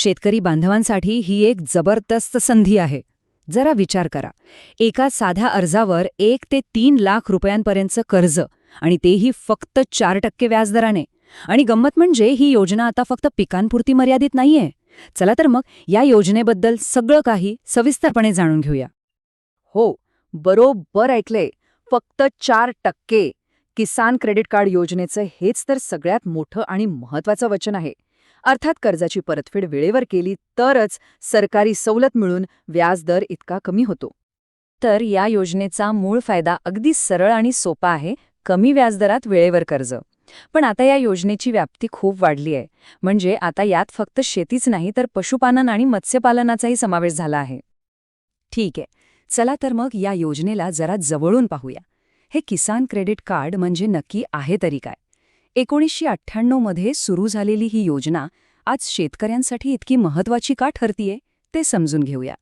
शेतकरी बांधवांसाठी ही एक जबरदस्त संधी आहे. जरा विचार करा. एका साध्या अर्जावर एक ते तीन लाख रुपयांपर्यंतचं कर्ज आणि तेही फक्त चार टक्के व्याजदराने. आणि गंमत म्हणजे ही योजना आता फक्त पिकांपुरती मर्यादित नाहीये. चला तर मग या योजनेबद्दल सगळं काही सविस्तरपणे जाणून घेऊया. हो बरोबर ऐकले फक्त चार टक्के किसान क्रेडिट कार्ड योजनेचं हेच तर सगळ्यात मोठं आणि महत्वाचं वचन आहे. अर्थात कर्जाची परतफेड वेळेवर केली तरच सरकारी सवलत मिळून व्याजदर इतका कमी होतो. तर या योजनेचा मूळ फायदा अगदी सरळ आणि सोपा आहे कमी व्याजदरात वेळेवर कर्ज. पण आता या योजनेची व्याप्ती खूप वाढली आहे. म्हणजे आता यात फक्त शेतीच नाही तर पशुपालन आणि मत्स्यपालनाचाही समावेश झाला आहे. ठीक आहे. चला तर मग या योजनेला जरा जवळून पाहूया. हे किसान क्रेडिट कार्ड म्हणजे नक्की आहे तरी काय? एकोणीसशे अठ्ठ्याण्णवमध्ये सुरू झालेली ही योजना आज शेतकऱ्यांसाठी इतकी महत्वाची का ठरतीये ते समजून घेऊया.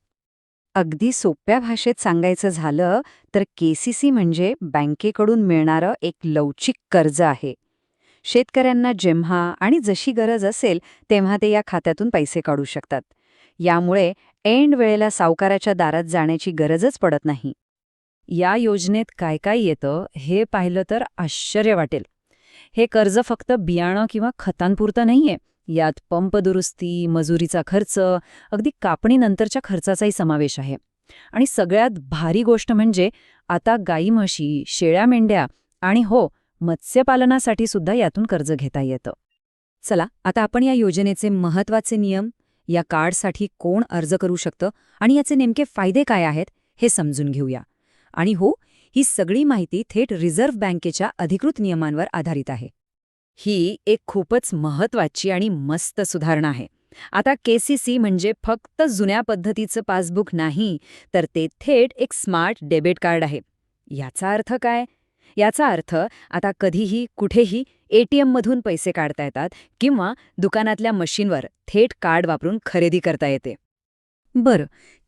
अगदी सोप्या भाषेत सांगायचं झालं तर केसीसी म्हणजे बँकेकडून मिळणारं एक लवचिक कर्ज आहे. शेतकऱ्यांना जेव्हा आणि जशी गरज असेल तेव्हा ते या खात्यातून पैसे काढू शकतात. यामुळे एंड वेळेला सावकाराच्या दारात जाण्याची गरजच पडत नाही. या योजनेत काय काय येतं हे पाहिलं तर आश्चर्य वाटेल. हे कर्ज फक्त बियाणं किंवा खतांपुरतं नाहीये. यात पंप दुरुस्ती मजुरीचा खर्च अगदी कापणीनंतरच्या खर्चाचाही समावेश आहे. आणि सगळ्यात भारी गोष्ट म्हणजे आता गाई म्हशी शेळ्या मेंढ्या आणि हो मत्स्यपालनासाठी सुद्धा यातून कर्ज घेता येतं. चला आता आपण या योजनेचे महत्त्वाचे नियम या कार्डसाठी कोण अर्ज करू शकतं आणि याचे नेमके फायदे काय आहेत हे समजून घेऊया. आणि हो ही सगळी माहिती थेट रिझर्व्ह बँकेच्या अधिकृत नियमांवर आधारित आहे. ही एक खूपच महत्वाची आणि मस्त सुधारणा आहे. आता केसीसी म्हणजे फक्त जुन्या पद्धतीचं पासबुक नाही तर ते थेट एक स्मार्ट डेबिट कार्ड आहे. याचा अर्थ काय? याचा अर्थ आता कधीही कुठेही एटीएममधून पैसे काढता येतात किंवा दुकानातल्या मशीनवर थेट कार्ड वापरून खरेदी करता येते. बरं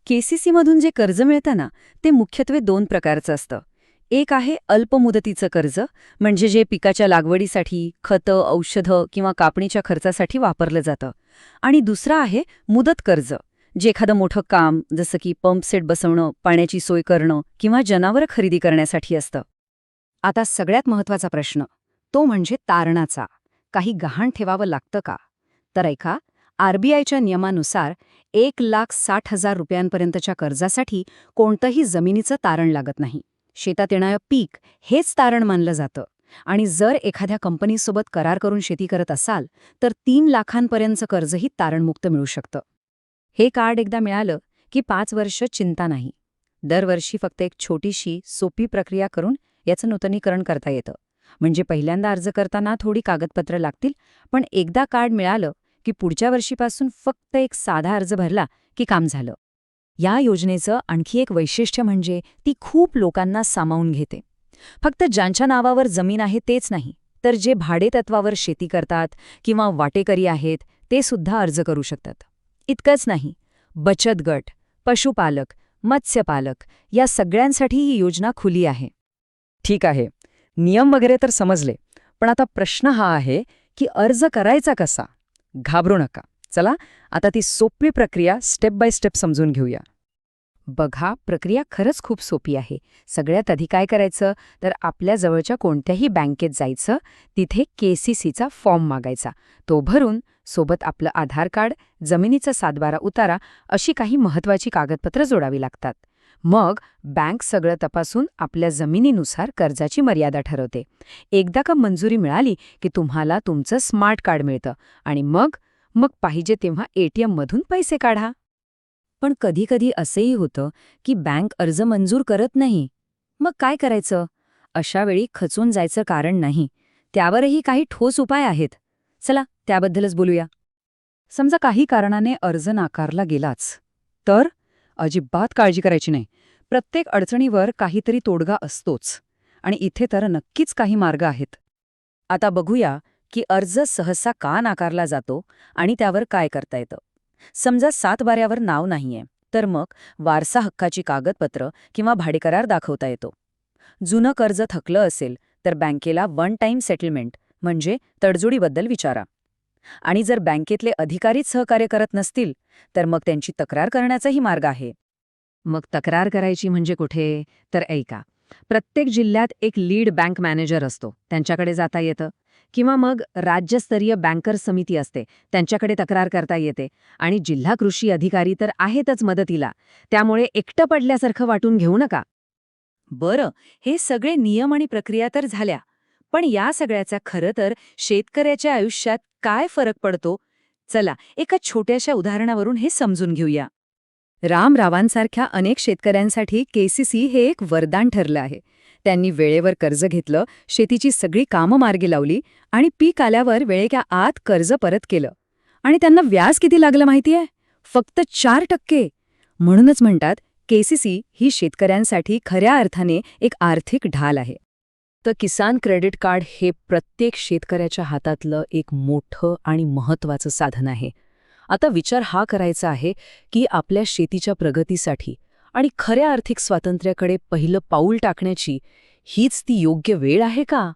केसीसीमधून जे कर्ज मिळतं ना ते मुख्यत्वे दोन प्रकारचं असतं. एक आहे अल्पमुदतीचं कर्ज म्हणजे जे पिकाच्या लागवडीसाठी खतं औषधं किंवा कापणीच्या खर्चासाठी वापरलं जातं. आणि दुसरं आहे मुदत कर्ज जे एखादं मोठं काम जसं की पंपसेट बसवणं पाण्याची सोय करणं किंवा जनावरं खरेदी करण्यासाठी असतं. आता सगळ्यात महत्त्वाचा प्रश्न तो म्हणजे तारणाचा. काही गहाण ठेवावं लागतं का? तर ऐका आरबीआयच्या नियमानुसार एक लाख साठ हजार रुपयांपर्यंतच्या कर्जासाठी कोणतंही जमिनीचं तारण लागत नाही. शेतात येणारं पीक हेच तारण मानलं जातं. आणि जर एखाद्या कंपनीसोबत करार करून शेती करत असाल तर तीन लाखांपर्यंतचं कर्जही तारणमुक्त मिळू शकतं. हे कार्ड एकदा मिळालं की पाच वर्ष चिंता नाही. दरवर्षी फक्त एक छोटीशी सोपी प्रक्रिया करून याचं नूतनीकरण करता येतं. म्हणजे पहिल्यांदा अर्ज करताना थोडी कागदपत्रं लागतील पण एकदा कार्ड मिळालं की पुढच्या वर्षीपासून फक्त एक साधा अर्ज भरला की काम झालं. या योजनेचं आणखी एक वैशिष्ट्य म्हणजे ती खूप लोकांना सामावून घेते. फक्त ज्यांच्या नावावर जमीन आहे तेच नाही तर जे भाडेतत्वावर शेती करतात किंवा वाटेकरी आहेत ते सुद्धा अर्ज करू शकतात. इतकंच नाही बचत गट पशुपालक मत्स्यपालक या सगळ्यांसाठी ही योजना खुली आहे. ठीक आहे नियम वगैरे तर समजले पण आता प्रश्न हा आहे की अर्ज करायचा कसा? घाबरू नका. चला आता ती सोपी प्रक्रिया स्टेप बाय स्टेप समजून घेऊया. बघा प्रक्रिया खरंच खूप सोपी आहे. सगळ्यात आधी काय करायचं? तर आपल्या जवळच्या कोणत्याही बँकेत जायचं तिथे केसीसीचा फॉर्म मागायचा. तो भरून सोबत आपलं आधार कार्ड जमिनीचा सातबारा उतारा अशी काही महत्वाची कागदपत्रं जोडावी लागतात. मग बँक सगळं तपासून आपल्या जमिनीनुसार कर्जाची मर्यादा ठरवते. एकदा का मंजुरी मिळाली की तुम्हाला तुमचं स्मार्ट कार्ड मिळतं आणि मग मग पाहिजे तेव्हा एटीएममधून पैसे काढा. पण कधीकधी असंही होतं की बँक अर्ज मंजूर करत नाही. मग काय करायचं? अशा वेळी खचून जायचं कारण नाही. त्यावरही काही ठोस उपाय आहेत. चला त्याबद्दलच बोलूया. समजा काही कारणाने अर्ज नाकारला गेलाच तर? अजिबात काळजी करायची नाही. प्रत्येक अडचणीवर काहीतरी तोडगा असतोच. आणि इथे तर नक्कीच काही मार्ग आहेत. आता बघूया की अर्ज सहसा का नाकारला जातो आणि त्यावर काय करता येतं? समजा सातबाऱ्यावर नाव नाहीये तर मग वारसा हक्काची कागदपत्र किंवा भाडेकरार दाखवता येतो. जुनं कर्ज थकलं असेल तर बँकेला वन टाईम सेटलमेंट म्हणजे तडजोडीबद्दल विचारा. आणि जर बँकेतले अधिकारीच सहकार्य करत नसतील तर मग त्यांची तक्रार करण्याचाही मार्ग आहे. मग तक्रार करायची म्हणजे कुठे? तर ऐका प्रत्येक जिल्ह्यात एक लीड बँक मॅनेजर असतो त्यांच्याकडे जाता येतं. किंवा मग राज्यस्तरीय बँकर समिती असते. त्यांच्याकडे तक्रार करता येते. आणि जिल्हा कृषी अधिकारी तर आहेतच मदतीला. त्यामुळे एकटं पडल्यासारखं वाटून घेऊ नका. बरं हे सगळे नियम आणि प्रक्रिया तर झाल्या. पण या सगळ्याचा खरं तर शेतकऱ्याच्या आयुष्यात काय फरक पडतो? चला एका छोट्याशा उदाहरणावरून हे समजून घेऊया. राम रावांसारख्या अनेक शेतकऱ्यांसाठी केसीसी हे एक वरदान ठरलं आहे. त्यांनी वेळेवर कर्ज घेतलं शेतीची सगळी कामं मार्गी लावली आणि पीक आल्यावर वेळेच्या आत कर्ज परत केलं. आणि त्यांना व्याज किती लागलं माहितीये? फक्त चार टक्के. म्हणूनच म्हणतात केसीसी ही शेतकऱ्यांसाठी खऱ्या अर्थाने एक आर्थिक ढाल आहे. तर किसान क्रेडिट कार्ड हे प्रत्येक शेतकऱ्याच्या हातातलं एक मोठं आणि महत्त्वाचं साधन आहे. आता विचार हा करायचा आहे की आपल्या शेतीच्या प्रगतीसाठी आणि खऱ्या आर्थिक स्वातंत्र्याकडे पहिलं पाऊल टाकण्याची हीच ती योग्य वेळ आहे का?